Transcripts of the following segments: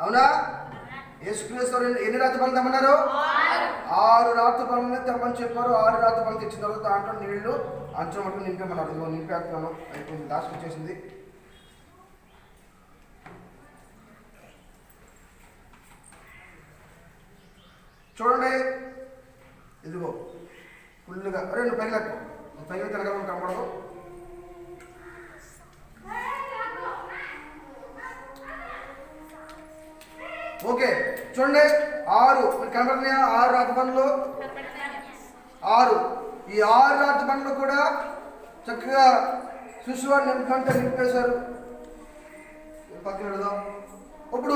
అవునా? యేసుక్రీస్తు ఎన్ని- ఎన్ని రాత్రి పనులు తెమ్మన్నారు? ఆరు. రాత్రి పనులు తెమ్మని చెప్పారు. ఆరు రాత్రి పనులు తెచ్చిన తర్వాత దాంట్లో నీళ్ళు అంచు మటుకు నింపేమన్నారు ఇదిగో నింపేస్తున్నాను. అయిపోయింది. లాస్ట్ వచ్చేసింది. చూడండి. ఇదిగో ఫుల్గా అరే నువ్వు పైకి లెక్క నువ్వు పైకి తిరగడం కనపడదు. ఓకే. చూడండి. ఆరు. కనపడుతున్నాయా? ఆరు రాత పనులు ఆరు. ఈ ఆరు రాత పనులు కూడా చక్కగా శిశువాడు నింపంటే నింపేశారు. పక్కన పెడదాం ఇప్పుడు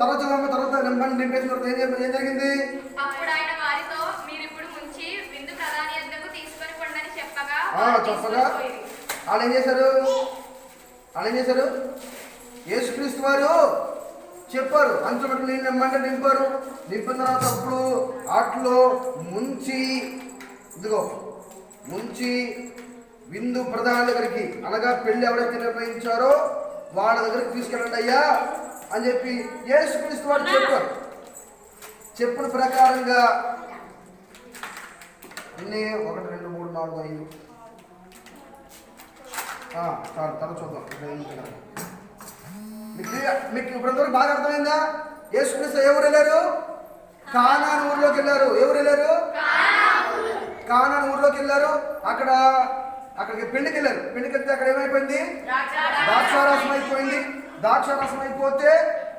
తర్వాత చదవమ్మ, తర్వాత నింపండి నింపేసిన తర్వాత ఏం చెప్ప- ఏం జరిగింది? అప్పుడు ఆయన వారితో మీరిప్పుడు ముంచి విందు ప్రధాని యొద్దకు తీసుకొని పొండని చెప్పగా చెప్పగా. వాళ్ళు ఏం చేశారు? వాళ్ళు ఏం చేశారు? యేసుక్రీస్తు వారు చెప్పారు. అంచుమట్టు నేను నిమ్మంటే నింపారు. నింపిన తర్వాత అప్పుడు ఆటలో ముంచి ఇదిగో ముంచి విందు ప్రధాన దగ్గరికి అనగా పెళ్ళి ఎవరైతే నిర్వహించారో వాళ్ళ దగ్గరికి తీసుకెళ్ళండి అయ్యా అని చెప్పి యేసుక్రీస్తు వారు చెప్పారు. చెప్పిన ప్రకారంగా ఇన్ని ఒకటి రెండు మూడు నాలుగు ఐదు. తర్వాత చూద్దాం. మీకు మీకు ఇప్పుడంతవరకు బాగా అర్థమైందా? యేసుక్రీస్తు ఎవరు వెళ్ళారు? కానాన్ ఊర్లోకి వెళ్ళారు. ఎవరు వెళ్ళారు? కానాన్ ఊర్లోకి వెళ్ళారు. అక్కడ అక్కడికి పెళ్ళికి వెళ్ళారు. పెళ్ళికి వెళ్తే అక్కడ ఏమైపోయింది? ద్రాక్షారసం అయిపోయింది. ద్రాక్షారసం అయిపోతే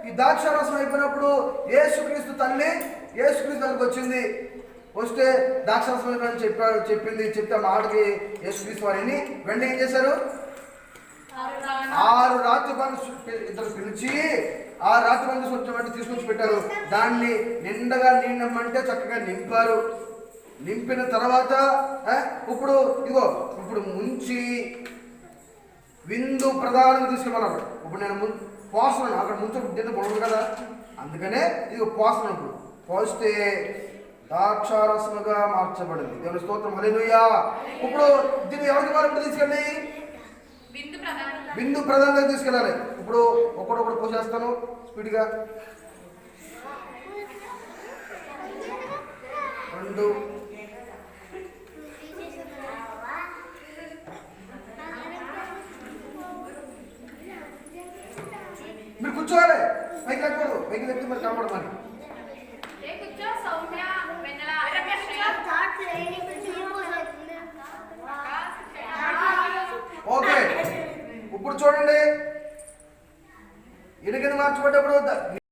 ఈ ద్రాక్షారసం అయిపోయినప్పుడు యేసుక్రీస్తు తల్లి యేసుక్రీస్తు తల్లికి వచ్చింది. వస్తే ద్రాక్షారసం అయిపోయిందని చెప్పారు చెప్పింది చెప్తే మాటకి యేసుక్రీస్తు వారిని వెంటనే ఏం చేశారు? ఆరు రాత్రి పనులు ఇద్దరు పిలిచి ఆ రాత్రి పనులు తీసుకొచ్చామంటే తీసుకొచ్చి పెట్టారు. దాన్ని నిండగా నిండమంటే చక్కగా నింపారు. నింపిన తర్వాత ఇప్పుడు ఇగో ఇప్పుడు ముంచి విందు ప్రధానంగా తీసుకెళ్ళమన్నారు ఇప్పుడు నేను ముందు పోస్తున్నాను. అక్కడ ముంచు దిద్ద బాగుంది కదా. అందుకనే ఇది పోస్తున్నాను ఇప్పుడు. పోస్తే ద్రాక్షారసముగా మార్చబడింది. దేవుని స్తోత్రం. హల్లెలూయా. ఇప్పుడు దీన్ని ఎవరికి వారు తీసుకెళ్ళి? బిందు ప్రధాన తీసుకెళ్ళాలి. ఇప్పుడు ఒక్కడొక్కడు పోసేస్తాను స్పీడ్గా. రెండు. మీరు కూర్చోవాలి. పైకి లేకూడదు. పైకి లేకపోతే మరి కనపడదు మరి ఏ కూర్చో సౌమ్య వెన్నెల ఓకే ఇప్పుడు చూడండి ఎనిమిది మార్చబడ్డప్పుడు